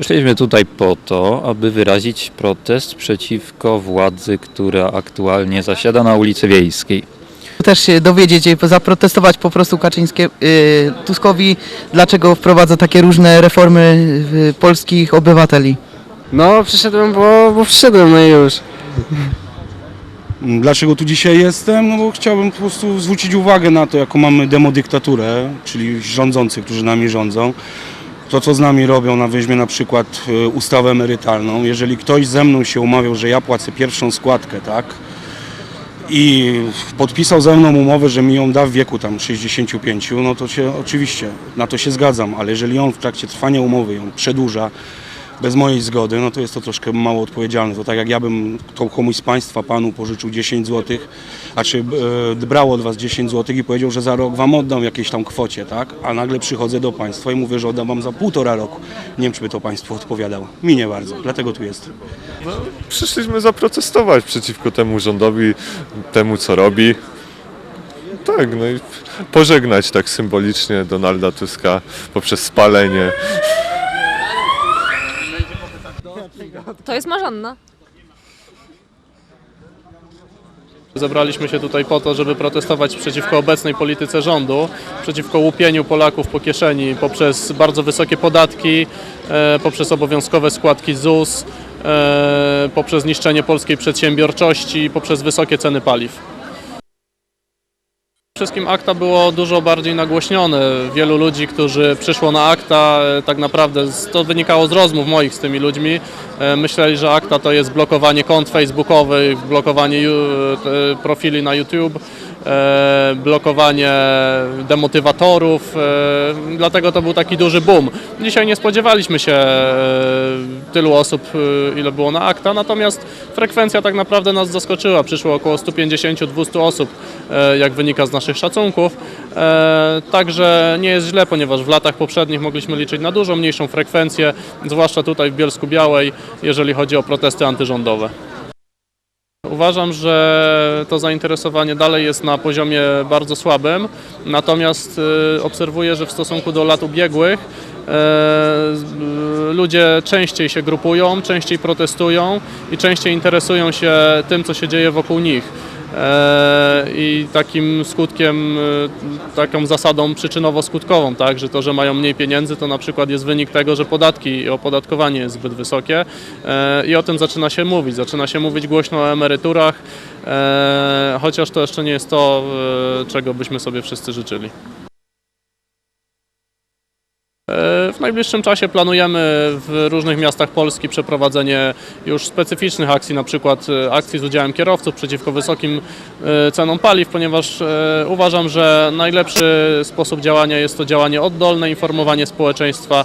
Przyszliśmy tutaj po to, aby wyrazić protest przeciwko władzy, która aktualnie zasiada na ulicy Wiejskiej. Też się dowiedzieć, i zaprotestować po prostu Kaczyńskie, y, Tuskowi, dlaczego wprowadza takie różne reformy y, polskich obywateli. No, przyszedłem, bo, bo przyszedłem, no i już. Dlaczego tu dzisiaj jestem? No bo chciałbym po prostu zwrócić uwagę na to, jaką mamy demodyktaturę, czyli rządzących, którzy nami rządzą. To, co z nami robią, na weźmie na przykład e, ustawę emerytalną. Jeżeli ktoś ze mną się umawiał, że ja płacę pierwszą składkę, tak? I podpisał ze mną umowę, że mi ją da w wieku tam 65, no to się oczywiście na to się zgadzam, ale jeżeli on w trakcie trwania umowy ją przedłuża, bez mojej zgody, no to jest to troszkę mało odpowiedzialne. To tak jak ja bym to komuś z Państwa, Panu pożyczył 10 zł, a czy e, brał od Was 10 zł i powiedział, że za rok Wam oddam jakiejś tam kwocie, tak? A nagle przychodzę do Państwa i mówię, że oddam Wam za półtora roku. Nie wiem, czy by to Państwu odpowiadało. Mi nie bardzo, dlatego tu jestem. Przyszliśmy zaprotestować przeciwko temu rządowi, temu co robi. Tak, no i pożegnać tak symbolicznie Donalda Tuska poprzez spalenie. To jest Marzanna. Zebraliśmy się tutaj po to, żeby protestować przeciwko obecnej polityce rządu, przeciwko łupieniu Polaków po kieszeni poprzez bardzo wysokie podatki, e, poprzez obowiązkowe składki ZUS, e, poprzez niszczenie polskiej przedsiębiorczości, poprzez wysokie ceny paliw. Wszystkim akta było dużo bardziej nagłośnione. Wielu ludzi, którzy przyszło na akta, e, tak naprawdę to wynikało z rozmów moich z tymi ludźmi, e, myśleli, że akta to jest blokowanie kont facebookowych, blokowanie e, profili na YouTube, blokowanie demotywatorów, dlatego to był taki duży boom. Dzisiaj nie spodziewaliśmy się tylu osób, ile było na akta, natomiast frekwencja tak naprawdę nas zaskoczyła. Przyszło około 150-200 osób, jak wynika z naszych szacunków. E, Także nie jest źle, ponieważ w latach poprzednich mogliśmy liczyć na dużo mniejszą frekwencję, zwłaszcza tutaj w Bielsku Białej, jeżeli chodzi o protesty antyrządowe. Uważam, że to zainteresowanie dalej jest na poziomie bardzo słabym, natomiast y, obserwuję, że w stosunku do lat ubiegłych e, ludzie częściej się grupują, częściej protestują i częściej interesują się tym, co się dzieje wokół nich. E, I takim skutkiem, y, taką zasadą przyczynowo-skutkową, tak, że to, że mają mniej pieniędzy, to na przykład jest wynik tego, że podatki i opodatkowanie jest zbyt wysokie e, i o tym zaczyna się mówić. Zaczyna się mówić głośno o emeryturach, e, chociaż to jeszcze nie jest to, e, czego byśmy sobie wszyscy życzyli. E, W najbliższym czasie planujemy w różnych miastach Polski przeprowadzenie już specyficznych akcji, na przykład e, akcji z udziałem kierowców przeciwko wysokim e, cenom paliw, ponieważ e, uważam, że najlepszy sposób działania jest to działanie oddolne, informowanie społeczeństwa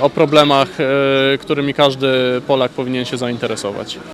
o problemach, którymi każdy Polak powinien się zainteresować.